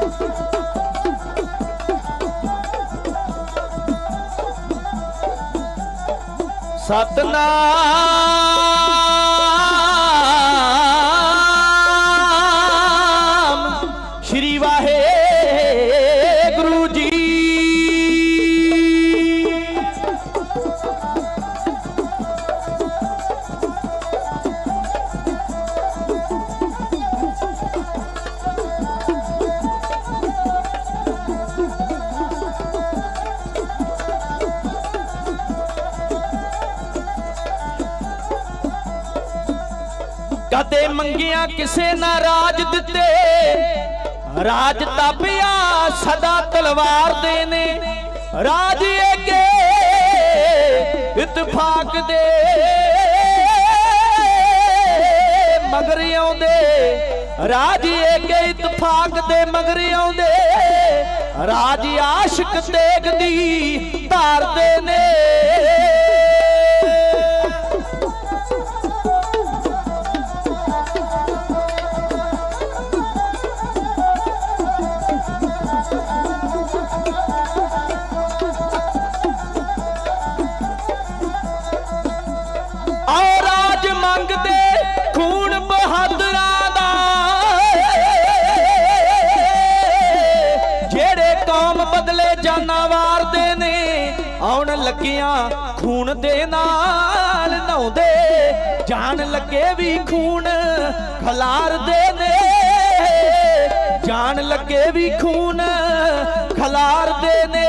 ਸਤਨਾਮ। ਸ਼੍ਰੀ ਵਾਹਿ ਕਦੇ ਮੰਗਿਆ ਕਿਸੇ ਨਾ ਰਾਜ ਦਿੱਤੇ। ਰਾਜ ਤਾਪਿਆ, ਸਦਾ ਤਲਵਾਰ ਦੇ ਨੇ ਰਾਜ ਏਕੇ ਇਤਫਾਕ ਦੇ। ਮਗਰ ਆਉਂਦੇ। ਰਾਜ ਏਕੇ ਇਤਫਾਕ ਦੇ ਮਗਰ ਆਉਂਦੇ। ਰਾਜ ਆਸ਼ਿਕ ਤੇਗ ਦੀ ਧਾਰਦੇ ਨੇ ਬਦਲੇ ਜਾਨਾਂ ਵਾਰਦੇ ਨੇ। ਆਉਣ ਲੱਗਿਆਂ ਖੂਨ ਦੇ ਨਾਲ ਨਹਾਉਂਦੇ। ਜਾਣ ਲੱਗੇ ਵੀ ਖੂਨ ਖਲਾਰਦੇ ਨੇ। ਜਾਣ ਲੱਗੇ ਵੀ ਖੂਨ ਖਲਾਰਦੇ ਨੇ।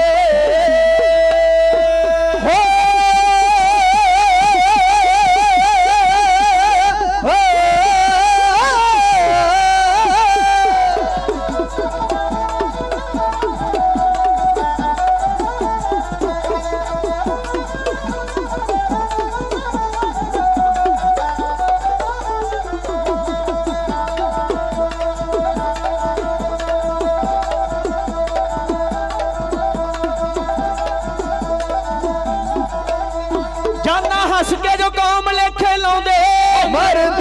ਮਰਦ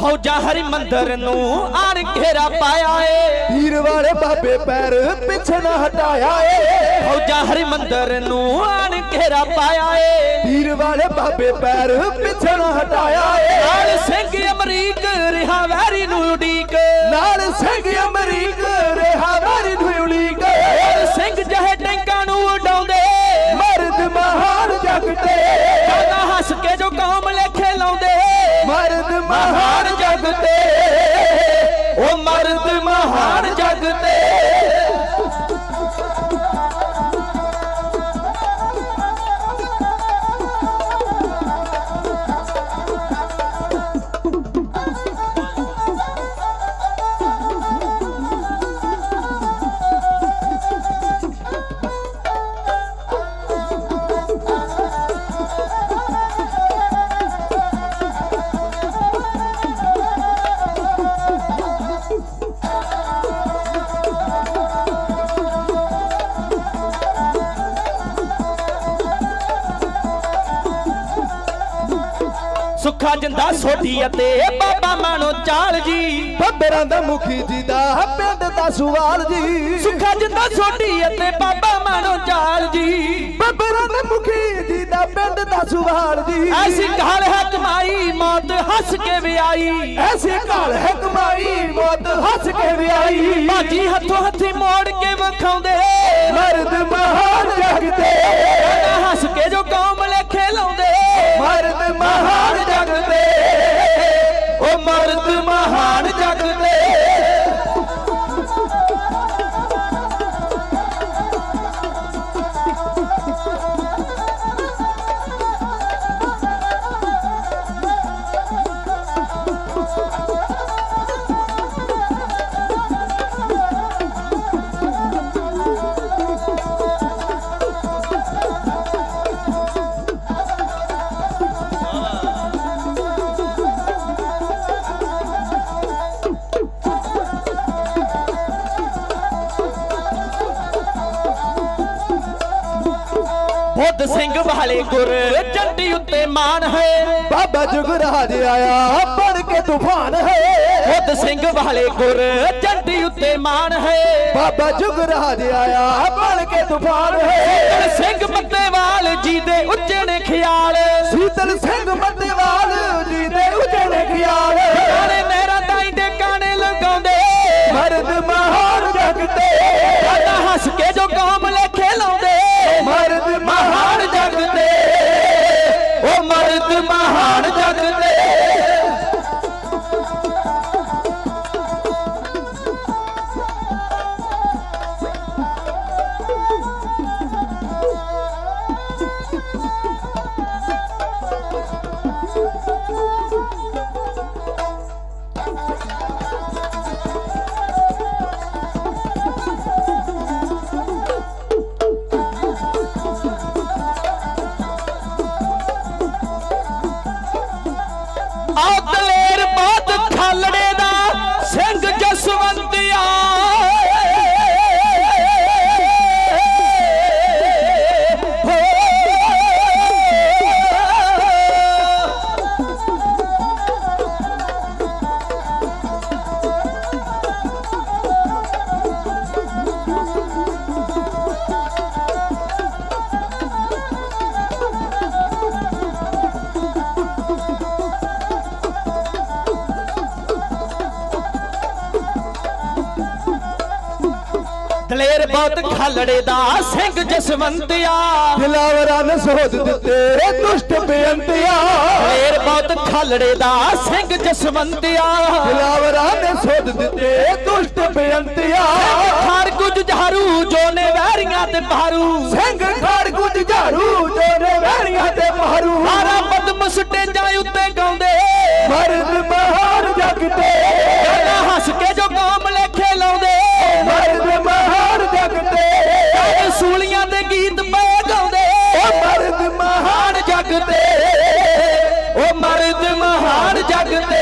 ਫੌਜਾਂ ਹਰੀ ਮੰਦਰ ਨੂੰ ਆਣ ਘੇਰਾ ਪਾਇਆ ਏ। ਪੀਰ ਵਾਲੇ ਬਾਬੇ ਪੈਰ ਪਿੱਛੇ ਨਾ ਹਟਾਇਆ ਏ। ਫੌਜਾਂ ਹਰੀ ਮੰਦਰ ਨੂੰ ਆਣ ਘੇਰਾ ਪਾਇਆ ਏ। ਪੀਰ ਵਾਲੇ ਬਾਬੇ ਪੈਰ ਪਿੱਛੇ ਨਾ ਹਟਾਇਆ ਏ। ਨਾਲ ਸਿੰਘ ਅਮਰੀਕ ਰਿਹਾ ਵੈਰੀ ਨੂੰ ਉਡੀਕ। ਨਾਲ ਸਿੰਘ ਅਮਰੀਕ ਰਿਹਾ ਸੁੱਖਾ ਜਿੰਦਾ ਸੋਢੀ ਅਤੇ ਬਾਬਾ ਮਾਣੋ ਚਾਲ ਜੀ। ਬੱਬਰਾਂ ਦਾ ਮੁਖੀ ਜੀ ਦਾ ਪਿੰਡ ਦਾ ਸੁਵਾਲ ਜੀ। ਸੁੱਖਾ ਜਿੰਦਾ ਸੋਢੀ ਅਤੇ ਬਾਬਾ ਮਾਣੋ ਚਾਲ ਜੀ। ਬੱਬਰਾਂ ਦੇ ਮੁਖੀ ਜੀ ਦਾ ਪਿੰਡ ਦਾ ਸੁਵਾਲ ਜੀ। ਐਸੀ ਕਾਲ ਹੈ ਕਮਾਈ ਮੌਤ ਹੱਸ ਕੇ ਵਿਆਈ ਐਸੀ ਕਾਲ ਹੈ ਕਮਾਈ ਮੌਤ ਹੱਸ ਕੇ ਵਿਆਹੀ। ਬਾਜੀ ਹੱਥੋਂ ਹੱਥੀ ਮੋੜ ਕੇ ਵਿਖਾਉਂਦੇ। ਮਰਦ ਮਹਾਨ ਜਗ ਤੇ ਹੱਸ ਕੇ ਬੁੱਧ ਸਿੰਘ ਵਾਲੇ ਗੁਰ ਜੰਡੀ ਉੱਤੇ ਮਾਨ ਹੈ। ਬਾਬਾ ਜੁਗਰਾਜ ਆਇਆ ਬਣ ਕੇ ਤੂਫਾਨ ਹੈ। ਬੁੱਧ ਸਿੰਘ ਵਾਲੇ ਗੁਰ ਜੰਡੀ ਉੱਤੇ ਮਾਨ ਹੈ। ਬਾਬਾ ਜੁਗਰਾਜ ਆਇਆ ਬਣ ਕੇ ਤੂਫਾਨ ਹੈ। ਸਿੰਘ ਬੱਤੇਵਾਲ ਦਲੇਰ ਬਹੁਤ ਖਾਲੜੇ ਦਾ ਸਿੰਘ ਜਸਵੰਤਿਆ। ਦਿਲਾਵਰਾਂ ਨੇ ਸੋਧ ਦਿੱਤੇ ਦੁਸ਼ਟ ਬੇਅੰਤਿਆ। ਦਲੇਰ ਬਹੁਤ ਖਾਲੜੇ ਦਾ ਸਿੰਘ ਜਸਵੰਤਿਆ। ਦਿਲਾਵਰਾਂ ਨੇ ਸੋਧ ਦਿੱਤੇ ਦੁਸ਼ਟ ਬੇਅੰਤਿਆ। ਹਰ ਕੁਝ ਜਹਾਰੂ ਜੋ ਨੇ ਵੈਰੀਆਂ ਤੇ ਭਾਰੂ। ਸਿੰਘ ਖੜ ਕੁਝ ਝਾੜੂ ਜੋਰੇ ਗੀਤ ਪਏ ਗਾਉਂਦੇ। ਉਹ ਮਰਦ ਮਹਾਨ ਜਗ ਤੇ ਉਹ ਮਰਦ ਮਹਾਨ ਜਗ ਤੇ